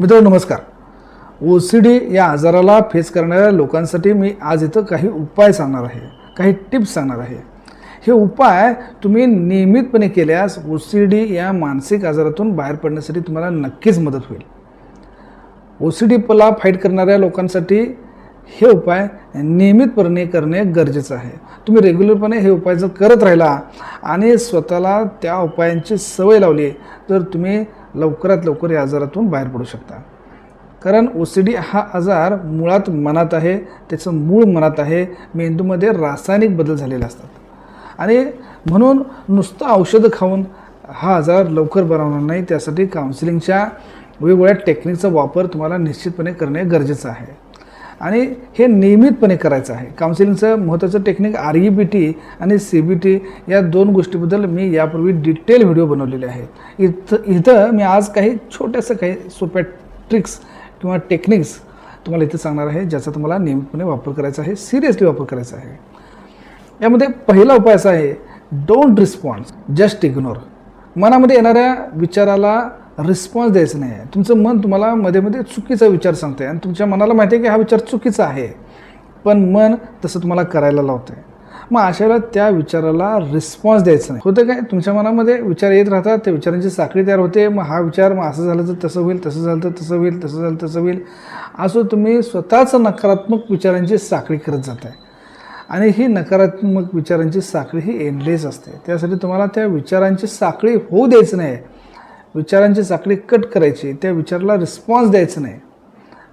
मित्र नमस्कार. ओ C D या आजाराला फेस करणाऱ्या लोकांसाठी मी आज इथं काही उपाय सांगणार आहे काही टिप्स सांगणार आहे. हे उपाय तुम्ही नियमितपणे केल्यास ओ सी डी या मानसिक आजारातून बाहेर पडण्यासाठी तुम्हाला नक्कीच मदत होईल. ओ सी डीला फाईट करणाऱ्या लोकांसाठी हे उपाय नियमितपणे करणे गरजेचं आहे. तुम्ही रेग्युलरपणे हे उपाय जर करत राहिला आणि स्वतःला त्या उपायांची सवय लावली तर तुम्ही लवकरात लवकर या आजारातून बाहेर पडू शकता. कारण ओ सी डी हा आजार मुळात मनात आहे त्याचं मूळ मनात आहे मेंदूमध्ये रासायनिक बदल झालेले असतात. आणि म्हणून नुसतं औषधं खाऊन हा आजार लवकर बरा होणार नाही त्यासाठी काउन्सिलिंगच्या वेगवेगळ्या टेक्निकचा वापर तुम्हाला निश्चितपणे करणे गरजेचं आहे. आणि हे नियमितपणे करायचं आहे. काउन्सिलिंगचं महत्त्वाचं technique R E B T आणि सी बी टी या दोन गोष्टीबद्दल मी यापूर्वी डिटेल व्हिडिओ बनवलेले आहेत. इथं इथं मी आज काही छोट्याशा काही सोप्या ट्रिक्स किंवा टेक्निक्स तुम्हाला इथे सांगणार आहे ज्याचा तुम्हाला नियमितपणे वापर करायचा आहे सिरियसली वापर करायचा आहे. यामध्ये पहिला उपाय असा आहे डोंट रिस्पॉन्स जस्ट इग्नोर मनामध्ये येणाऱ्या विचाराला रिस्पॉन्स द्यायचं नाही आहे. तुमचं मन तुम्हाला मध्ये मध्ये चुकीचा विचार सांगते आणि तुमच्या मनाला माहिती आहे की हा विचार चुकीचा आहे. पण मन तसं तुम्हाला करायला लावतं आहे मग अशा वेळेला त्या विचाराला रिस्पॉन्स द्यायचा नाही. होतं काय? तुमच्या मनामध्ये विचार येत राहतात त्या विचारांची साखळी तयार होते. मग हा विचार मग असं झालं तर तसं होईल तसं झालं तर तसं होईल तसं झालं तसं होईल. असं तुम्ही स्वतःच नकारात्मक विचारांची साखळी करत जात आहे आणि ही नकारात्मक विचारांची साखळी ही एंडलेस असते. त्यासाठी तुम्हाला त्या विचारांची साखळी होऊ द्यायचं नाही. विचारांची साखळी कट करायची त्या विचाराला रिस्पॉन्स द्यायचं नाही.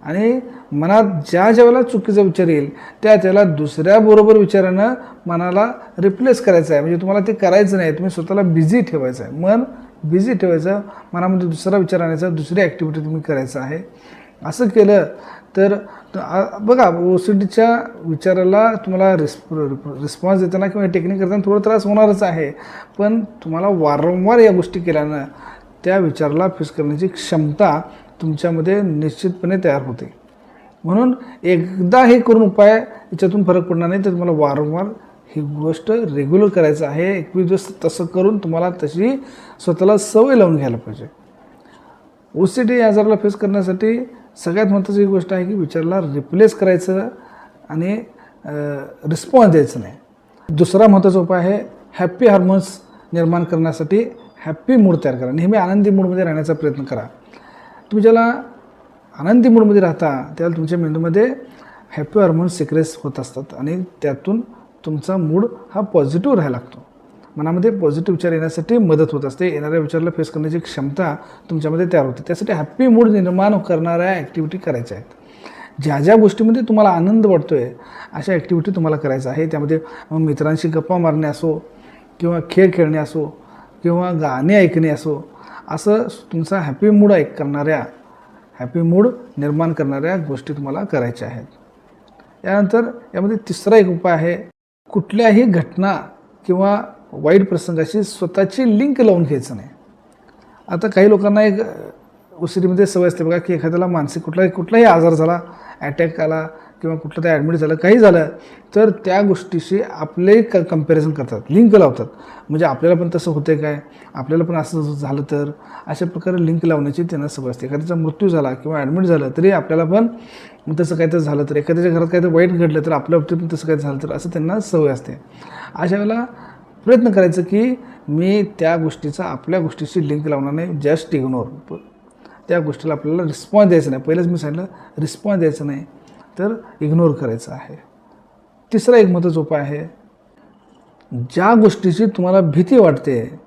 आणि मनात ज्या ज्या वेळेला चुकीचा विचार येईल त्या त्याला दुसऱ्याबरोबर विचारानं मनाला रिप्लेस करायचं आहे. म्हणजे तुम्हाला ते करायचं नाही तुम्ही स्वतःला बिझी ठेवायचं आहे. मन बिझी ठेवायचं मनामध्ये दुसरा विचार आणायचा दुसरी ॲक्टिव्हिटी तुम्ही करायचं आहे. असं केलं तर बघा ओ सी डीच्या विचाराला तुम्हाला रिस्प रिस्पॉन्स देताना किंवा टेक्निक करताना थोडा त्रास होणारच आहे. पण तुम्हाला वारंवार या गोष्टी केल्यानं त्या विचाराला फेस करण्याची क्षमता तुमच्यामध्ये निश्चितपणे तयार होते. म्हणून एकदा हे करून उपाय याच्यातून फरक पडणार नाही तर तुम्हाला वारंवार ही गोष्ट रेग्युलर करायचं आहे. एकवीस दिवस तसं करून तुम्हाला तशी स्वतःला सवय लावून घ्यायला पाहिजे. ओ सी डी आजाराला फेस करण्यासाठी सगळ्यात महत्त्वाची गोष्ट आहे की विचाराला रिप्लेस करायचं आणि रिस्पॉन्स द्यायचं नाही. दुसरा महत्त्वाचा उपाय आहे हॅप्पी हार्मोन्स निर्माण करण्यासाठी हॅप्पी मूड तयार करा. नेहमी आनंदी मूडमध्ये राहण्याचा प्रयत्न करा. तुम्ही ज्याला आनंदी मूडमध्ये राहता त्याला तुमच्या मेंदूमध्ये हॅपी हार्मोन्स सिक्रेस होत असतात आणि त्यातून तुमचा मूड हा पॉझिटिव्ह राहायला लागतो. मनामध्ये पॉझिटिव्ह विचार येण्यासाठी मदत होत असते. येणाऱ्या विचाराला फेस करण्याची क्षमता तुमच्यामध्ये तयार होते. त्यासाठी हॅप्पी मूड निर्माण करणाऱ्या ॲक्टिव्हिटी करायच्या आहेत. ज्या ज्या गोष्टीमध्ये तुम्हाला आनंद वाटतो आहे अशा ॲक्टिव्हिटी तुम्हाला करायचं आहे त्यामध्ये मग मित्रांशी गप्पा मारणे असो किंवा खेळ खेळणे असो किंवा गाणे ऐकणे असो असं तुमचा हॅपी मूड ऐक करणाऱ्या हॅपी मूड निर्माण करणाऱ्या गोष्टी तुम्हाला करायच्या आहेत. यानंतर यामध्ये तिसरा एक उपाय आहे कुठल्याही घटना किंवा वाईट प्रसंगाशी स्वतःची लिंक लावून घ्यायचं नाही. आता काही लोकांना एक उशिरीमध्ये सवय असते बघा की एखाद्याला मानसिक कुठलाही कुठलाही आजार झाला अटॅक आला किंवा कुठलं तरी ॲडमिट झालं काही झालं तर त्या गोष्टीशी आपले क कंपॅरिझन करतात लिंक लावतात. म्हणजे आपल्याला पण तसं होते काय? आपल्याला पण असं झालं तर? अशा प्रकारे लिंक लावण्याची त्यांना सवय असते. एखाद्याचा मृत्यू झाला किंवा ॲडमिट झालं तरी आपल्याला पण तसं काहीतरी झालं तर एखाद्याच्या घरात काहीतरी वाईट घडलं तर आपल्या बाबतीत पण तसं काही झालं तर असं त्यांना सवय असते. अशा वेळेला प्रयत्न करायचं की मी त्या गोष्टीचा आपल्या गोष्टीशी लिंक लावणार नाही जस्ट इग्नोर त्या गोष्टीला आपल्याला रिस्पॉन्स द्यायचा नाही. पहिलंच मी सांगितलं रिस्पॉन्स द्यायचा नाही. तर इग्नोर करायचं आहे. तिसरा एक महत्त्वाचा उपाय आहे. ज्या गोष्टीची तुम्हाला भीती वाटते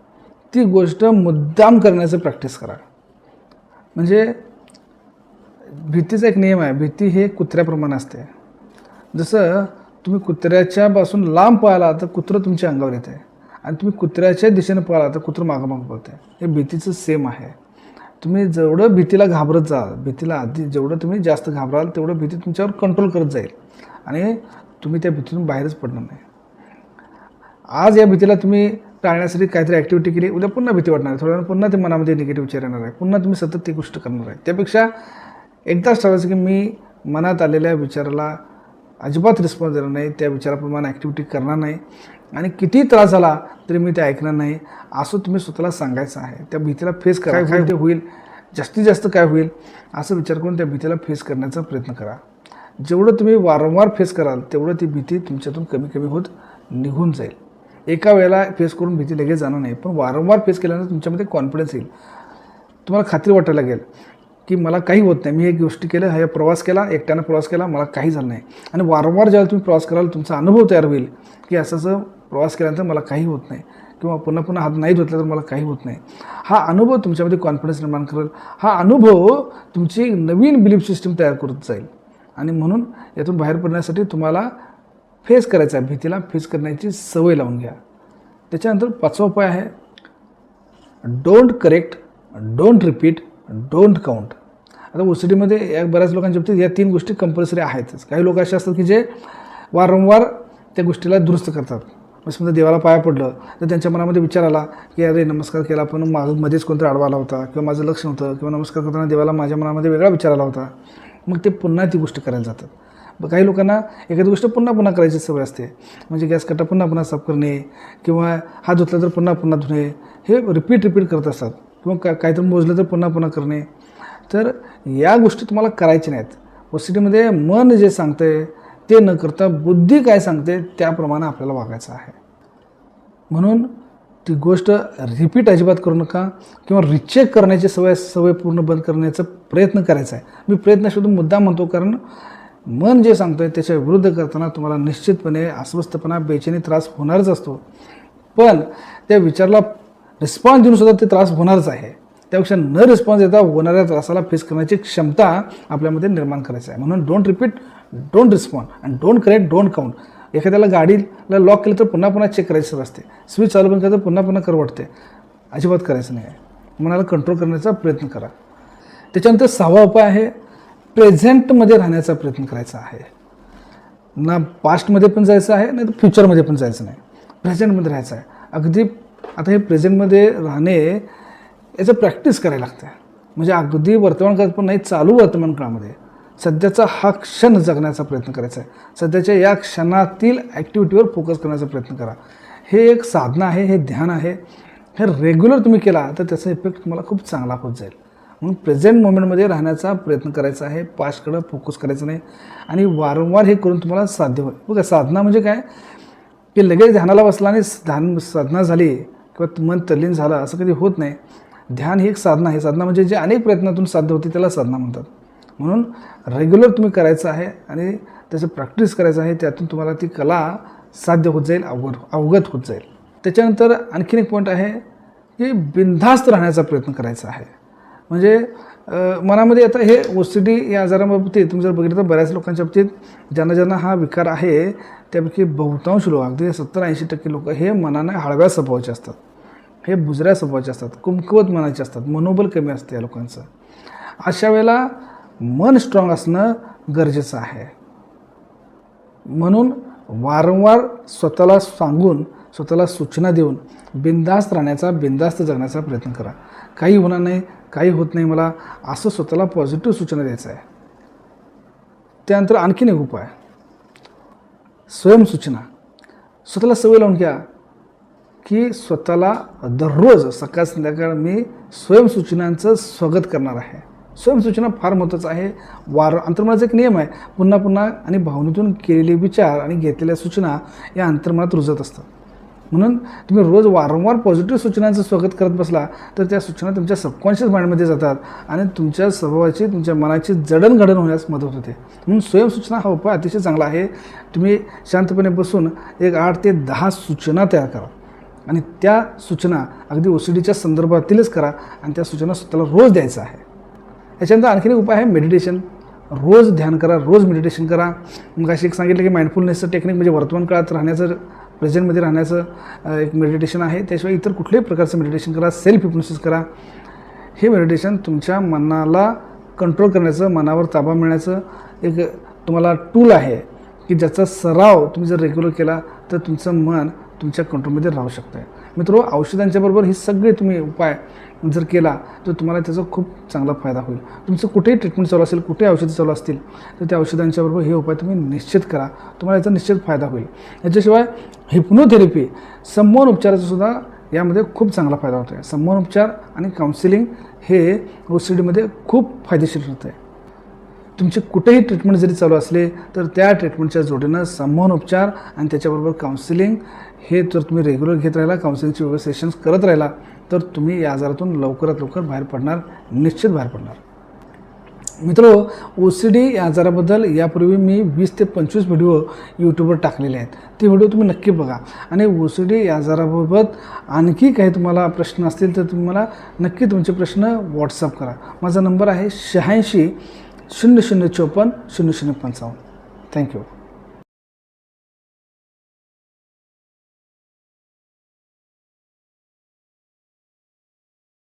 ती गोष्ट मुद्दाम करण्याचं प्रॅक्टिस करा. म्हणजे भीतीचा एक नियम आहे भीती हे कुत्र्याप्रमाणे असते. जसं तुम्ही कुत्र्याच्या पासून लांब पळाला तर कुत्रं तुमच्या अंगावर येते. आणि तुम्ही कुत्र्याच्या दिशेने पळाला तर कुत्रं मागं मागं पळते. हे भीतीचं सेम आहे. तुम्ही जेवढं भीतीला घाबरत जा भीतीला आधी जेवढं तुम्ही जास्त घाबराल तेवढं भीती तुमच्यावर कंट्रोल करत जाईल. आणि तुम्ही त्या भीतीतून बाहेरच पडणार नाही. आज या भीतीला तुम्ही टाळण्यासाठी काहीतरी ॲक्टिव्हिटी केली उद्या पुन्हा भीती वाटणार आहे. थोड्या पुन्हा ते मनामध्ये निगेटिव्ह विचार येणार आहे. पुन्हा तुम्ही सतत ती गोष्ट करणार आहे. त्यापेक्षा एकदाच ठरवायचं की मी मनात आलेल्या विचाराला अजिबात रिस्पॉन्स देणार नाही. त्या विचाराप्रमाणे ॲक्टिव्हिटी करणार नाही. आणि किती त्रास झाला तरी मी ते ऐकणार नाही. असं तुम्ही स्वतःला सांगायचं आहे. त्या भीतीला फेस करा. काय ते होईल? जास्तीत जास्त काय होईल? असं विचार करून त्या भीतीला फेस करण्याचा प्रयत्न करा. जेवढं तुम्ही वारंवार फेस कराल तेवढं ती भीती तुमच्यातून कमी कमी होत निघून जाईल. एका वेळेला फेस करून भीती लगेच जाणार नाही. पण वारंवार फेस केल्यानंतर तुमच्यामध्ये कॉन्फिडन्स येईल. तुम्हाला खात्री वाटायला लागेल की मला काही होत नाही. मी एक गोष्टी केल्या हा प्रवास केला एकट्यानं प्रवास केला मला काही झालं नाही. आणि वारंवार ज्यावेळेला तुम्ही प्रवास कराल तुमचा अनुभव तयार होईल की असं असं प्रवास केल्यानंतर मला काही होत नाही. किंवा पुन्हा पुन्हा हात नाही धुतला तर मला काही होत नाही. हा अनुभव तुमच्यामध्ये कॉन्फिडन्स निर्माण करेल. हा अनुभव तुमची नवीन बिलीफ सिस्टीम तयार करत जाईल. आणि म्हणून यातून बाहेर पडण्यासाठी तुम्हाला फेस करायचा आहे. भीतीला फेस करण्याची सवय लावून घ्या. त्याच्यानंतर पाचवा उपाय आहे. Don't correct don't repeat don't count आता ओ सी डीमध्ये या बऱ्याच लोकांच्या बाबतीत या तीन गोष्टी कंपल्सरी आहेतच. काही लोक असे असतात की जे वारंवार त्या गोष्टीला दुरुस्त करतात. मग समजा देवाला पाया पडलं तर त्यांच्या मनामध्ये विचार आला की अरे नमस्कार केला पण माझं मध्येच कोणतरी आडवा आला होता किंवा माझं लक्ष नव्हतं किंवा नमस्कार करताना देवाला माझ्या मनामध्ये वेगळा विचार आला होता. मग ते पुन्हा ती गोष्ट करायला जातात. मग काही लोकांना एखादी गोष्ट पुन्हा पुन्हा करायची सवय असते. म्हणजे गॅस कट्टा पुन्हा पुन्हा साफ करणे किंवा हात धुतला तर पुन्हा पुन्हा धुणे हे रिपीट रिपीट करत असतात. किंवा का काहीतरी मोजलं तर पुन्हा पुन्हा करणे. तर या गोष्टी तुम्हाला करायच्या नाहीत. वसिटीमध्ये मन जे सांगतं आहे ते न करता बुद्धी काय सांगते त्याप्रमाणे आपल्याला वागायचं आहे. म्हणून ती गोष्ट रिपीट अजिबात करू नका किंवा रिचेक करण्याची सवय सवय पूर्ण बंद करण्याचा प्रयत्न करायचा आहे. मी प्रयत्न शोधून मुद्दा म्हणतो कारण मन जे सांगतो आहे त्याच्या विरुद्ध करताना तुम्हाला निश्चितपणे अस्वस्थपणा बेचैनी त्रास होणारच असतो. पण त्या विचाराला रिस्पॉन्स देऊन सुद्धा ते त्रास होणारच आहे. त्यापेक्षा न रिस्पॉन्स देता होणाऱ्या त्रासाला फेस करण्याची क्षमता आपल्यामध्ये निर्माण करायची आहे. म्हणून don't repeat don't respond and don't correct don't count एखाद्याला गाडीला लॉक केलं तर पुन्हा पुन्हा चेक करायचं असते. स्विच चालू बंद केलं तर पुन्हा पुन्हा कर वाटते अजिबात करायचं नाही आहे. मनाला कंट्रोल करण्याचा प्रयत्न करा. त्याच्यानंतर सहावा उपाय आहे प्रेझेंटमध्ये राहण्याचा प्रयत्न करायचा आहे. ना पास्टमध्ये पण जायचं आहे नाही तर फ्युचरमध्ये पण जायचं नाही. प्रेझेंटमध्ये राहायचं आहे. अगदी आता हे प्रेझेंटमध्ये राहणे याचं प्रॅक्टिस करायला लागतं म्हणजे अगदी वर्तमान काळात पण नाही चालू वर्तमान काळामध्ये सध्याचा हा क्षण जगण्याचा प्रयत्न करायचा आहे. सध्याच्या या क्षणातील ॲक्टिव्हिटीवर फोकस करण्याचा प्रयत्न करा. हे एक साधना आहे हे ध्यान आहे. हे रेग्युलर तुम्ही केला तर त्याचा इफेक्ट तुम्हाला खूप चांगला होत जाईल. म्हणून प्रेझेंट मोमेंटमध्ये राहण्याचा प्रयत्न करायचा आहे. पास्टकडं फोकस करायचं नाही. आणि वारंवार हे करून तुम्हाला साध्य होईल. बघा साधना म्हणजे काय? की लगेच ध्यानाला बसला आणि ध्यान साधना झाली किंवा मन तल्लीन झालं असं कधी होत नाही. ध्यान ही एक साधना आहे. साधना म्हणजे जे अनेक प्रयत्नातून साध्य होते त्याला साधना म्हणतात. म्हणून रेग्युलर तुम्ही करायचं आहे आणि त्याचं प्रॅक्टिस करायचं आहे त्यातून तुम्हाला ती कला साध्य होत जाईल अवगत अवगत होत जाईल. त्याच्यानंतर आणखीन एक पॉईंट आहे की बिनधास्त राहण्याचा प्रयत्न करायचा आहे. म्हणजे मनामध्ये आता हे ओ सी डी या आजाराबाबतीत तुम्ही जर बघितलं तर बऱ्याच लोकांच्या बाबतीत ज्यांना ज्यांना हा विकार आहे त्यापैकी बहुतांश लोक अगदी सत्तर ऐंशी टक्के लोक हे मनानं हळव्या स्वभावाचे असतात. हे बुजऱ्या स्वभावाचे असतात कुमकुवत मनाचे असतात मनोबल कमी असते या लोकांचं. अशा वेळेला मन स्ट्रॉंग असणं गरजेचं आहे. म्हणून वारंवार स्वतःला सांगून स्वतःला सूचना देऊन बिंदास्त राहण्याचा बिंदास्त जगण्याचा प्रयत्न करा. काही होणार नाही काही होत नाही मला असं स्वतःला पॉझिटिव्ह सूचना द्यायचं आहे. त्यानंतर आणखीन एक उपाय. स्वयंसूचना. स्वतःला सवय लावून घ्या. की स्वतःला दररोज सकाळ संध्याकाळ मी स्वयंसूचनांचं स्वागत करणार आहे. स्वयंसूचना फार महत्त्वाचं आहे. वार अंतर्मनाचा एक नियम आहे. पुन्हा पुन्हा आणि भावनेतून केलेले विचार आणि घेतलेल्या सूचना या अंतर्मनात रुजत असतात. म्हणून तुम्ही रोज वारंवार पॉझिटिव्ह सूचनांचं स्वागत करत बसला तर त्या सूचना तुमच्या सबकॉन्शियस माइंडमध्ये जातात आणि तुमच्या स्वभावाची तुमच्या मनाची जडणघडण होण्यास मदत होते. म्हणून स्वयंसूचना हा उपाय अतिशय चांगला आहे. तुम्ही शांतपणे बसून एक आठ ते दहा सूचना तयार करा. आणि त्या सूचना अगदी ओ सी डीच्या संदर्भातीलच करा आणि त्या सूचना स्वतःला रोज द्यायचं आहे. याच्यानंतर आणखीन एक उपाय आहे मेडिटेशन रोज ध्यान करा रोज मेडिटेशन करा. मग अशी एक सांगितलं की माइंडफुलनेसचं टेक्निक म्हणजे वर्तमान काळात राहण्याचं प्रेझेंटमध्ये राहण्याचं एक मेडिटेशन आहे. त्याशिवाय इतर कुठल्याही प्रकारचं मेडिटेशन करा सेल्फ हिप्नोसिस करा. हे मेडिटेशन तुमच्या मनाला कंट्रोल करण्याचं मनावर ताबा मिळण्याचं एक तुम्हाला टूल आहे की ज्याचा सराव तुम्ही जर रेग्युलर केला तर तुमचं मन तुमच्या कंट्रोलमध्ये राहू शकतं आहे मित्रो औषधांच्या बरोबर सगळे तुम्ही उपाय जर केला तर तुम्हाला त्याचा खूप चांगला फायदा होईल. तुमचं कुठेही ट्रीटमेंट चालू असेल कुठे औषधं चालू असतील तर त्या औषधांच्याबरोबर हे उपाय तुम्ही निश्चित करा. तुम्हाला याचा निश्चित फायदा होईल. याच्याशिवाय हिप्नोथेरपी संमोहन उपचाराचा सुद्धा यामध्ये खूप चांगला फायदा होतो आहे संमोहनोपचार आणि काउन्सिलिंग हे ओ सी डीमध्ये खूप फायदेशीर होतं आहे तुमची कुठेही ट्रीटमेंट जरी चालू असले तर त्या ट्रीटमेंटच्या जोडीनं संमोहनोपचार आणि त्याच्याबरोबर काउन्सिलिंग हे जर तुम्ही रेग्युलर घेत राहिला काउन्सिलिंगचे वेगवेगळे सेशन्स करत राहिला तर तुम्ही या आजारातून लवकरात लवकर बाहेर पडणार निश्चित बाहेर पडणार. मित्र ओ सी डी या आजाराबद्दल यापूर्वी मी वीस ते पंचवीस व्हिडिओ यूट्यूबवर टाकलेले आहेत. ते व्हिडिओ तुम्ही नक्की बघा. आणि ओ सी डी या आजाराबाबत आणखी काही तुम्हाला प्रश्न असतील तर तुम्ही मला नक्की तुमचे प्रश्न व्हॉट्सअप करा. माझा नंबर आहे शहाऐंशी शून्य शून्य चोपन्न शून्य शून्य पंचावन्न थँक्यू